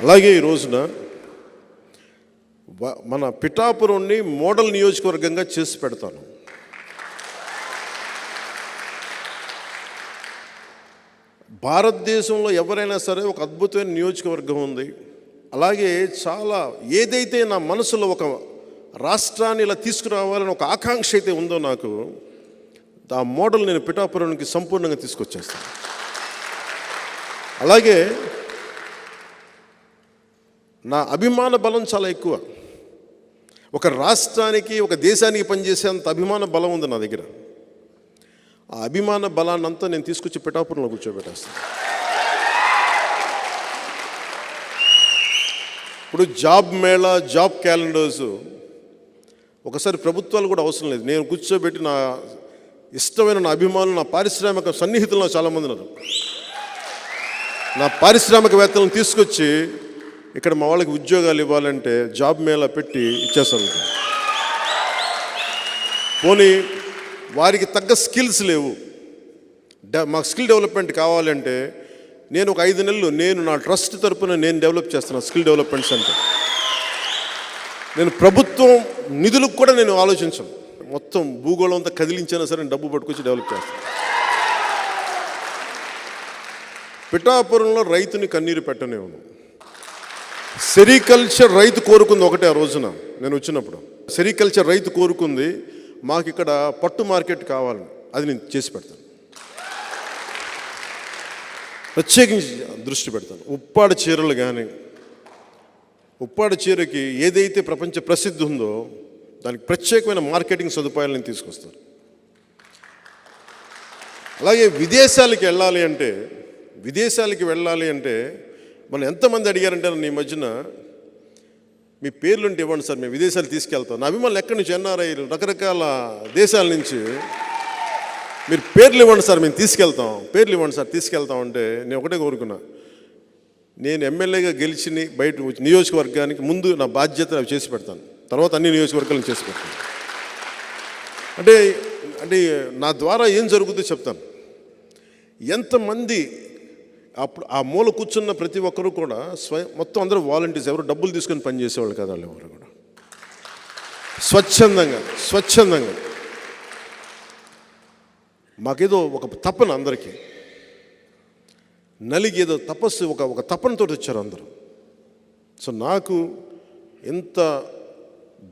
అలాగే ఈ రోజున మన పిఠాపురంని మోడల్ నియోజకవర్గంగా చేసి పెడతాను. భారతదేశంలో ఎవరైనా సరే ఒక అద్భుతమైన నియోజకవర్గం ఉంది. అలాగే చాలా ఏదైతే నా మనసులో ఒక రాష్ట్రాన్ని ఇలా తీసుకురావాలని ఒక ఆకాంక్ష అయితే ఉందో నాకు ఆ మోడల్ నేను పిఠాపురానికి సంపూర్ణంగా తీసుకొచ్చేస్తాను. అలాగే నా అభిమాన బలం చాలా ఎక్కువ. ఒక రాష్ట్రానికి ఒక దేశానికి పనిచేసేంత అభిమాన బలం ఉంది నా దగ్గర. ఆ అభిమాన బలాన్ని అంతా నేను తీసుకొచ్చి పిఠాపురంలో కూర్చోబెట్టేస్తాను ఇప్పుడు జాబ్ మేళా జాబ్ క్యాలెండర్స్ ఒకసారి ప్రభుత్వాలు కూడా అవసరం లేదు. నేను కూర్చోబెట్టి నా ఇష్టమైన నా అభిమానులు నా పారిశ్రామిక సన్నిహితులు నాకు చాలామంది ఉన్నారు. నా పారిశ్రామికవేత్తలను తీసుకొచ్చి ఇక్కడ మా వాళ్ళకి ఉద్యోగాలు ఇవ్వాలంటే జాబ్ మేళా పెట్టి ఇచ్చేస్తాను పోనీ వారికి తగ్గ స్కిల్స్ లేవు. మాకు స్కిల్ డెవలప్మెంట్ కావాలంటే నేను ఒక ఐదు నెలలు నేను నా ట్రస్ట్ తరపున నేను డెవలప్ చేస్తున్నాను స్కిల్ డెవలప్మెంట్ సెంటర్. నేను ప్రభుత్వం నిధులకు కూడా నేను ఆలోచించను. మొత్తం భూగోళం అంతా కదిలించినా సరే డబ్బు పట్టుకొచ్చి డెవలప్ చేస్తాను పిఠాపురంలో రైతుని కన్నీరు పెట్టనివ్వను. సెరికల్చర్ రైతు కోరుకుంది ఒకటే ఆ రోజున నేను వచ్చినప్పుడు. సెరికల్చర్ రైతు కోరుకుంది మాకు ఇక్కడ పట్టు మార్కెట్ కావాలని అది నేను చేసి పెడతాను. ప్రత్యేకించి దృష్టి పెడతాను. ఉప్పాడ చీరలు కానీ ఉప్పాడ చీరకి ఏదైతే ప్రపంచ ప్రసిద్ధి ఉందో దానికి ప్రత్యేకమైన మార్కెటింగ్ సదుపాయాలు నేను తీసుకొస్తాను. అలాగే విదేశాలకి వెళ్ళాలి అంటే విదేశాలకి వెళ్ళాలి అంటే మనం ఎంతమంది అడిగారంటే నన్ను ఈ మధ్యన మీ పేర్లు ఉంటే ఇవ్వండి సార్ మేము విదేశాలు తీసుకెళ్తాం. నా అభిమానులు ఎక్కడి నుంచి ఎన్ఆర్ఐలు రకరకాల దేశాల నుంచి మీరు పేర్లు ఇవ్వండి సార్ మేము తీసుకెళ్తాం. పేర్లు ఇవ్వండి సార్ తీసుకెళ్తాం అంటే నేను ఒకటే కోరుకున్నా. నేను ఎమ్మెల్యేగా గెలిచి బయట నియోజకవర్గానికి ముందు నా బాధ్యత అవి చేసి పెడతాను. తర్వాత అన్ని నియోజకవర్గాలను చేసి పెడతాను. అంటే అంటే నా ద్వారా ఏం జరుగుతుందో చెప్తాను. ఎంతమంది అప్పుడు ఆ మూల కూర్చున్న ప్రతి ఒక్కరూ కూడా స్వయం మొత్తం అందరూ వాలంటీర్స్ ఎవరు డబ్బులు తీసుకొని పనిచేసేవాళ్ళు కదా వాళ్ళు ఎవరు కూడా. స్వచ్ఛందంగా స్వచ్ఛందంగా. మాకేదో ఒక తపన అందరికీ. నలిగి ఏదో తపస్సు ఒక ఒక తపనతో వచ్చారు అందరూ. సో నాకు ఎంత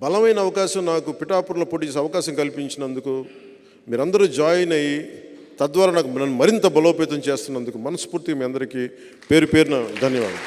బలమైన అవకాశం నాకు పిఠాపురంలో పోటీ చేసే అవకాశం కల్పించినందుకు మీరందరూ జాయిన్ అయ్యి తద్వారా నాకు నన్ను మరింత బలోపేతం చేస్తున్నందుకు మనస్ఫూర్తిగా మీ అందరికీ పేరు పేరున ధన్యవాదాలు.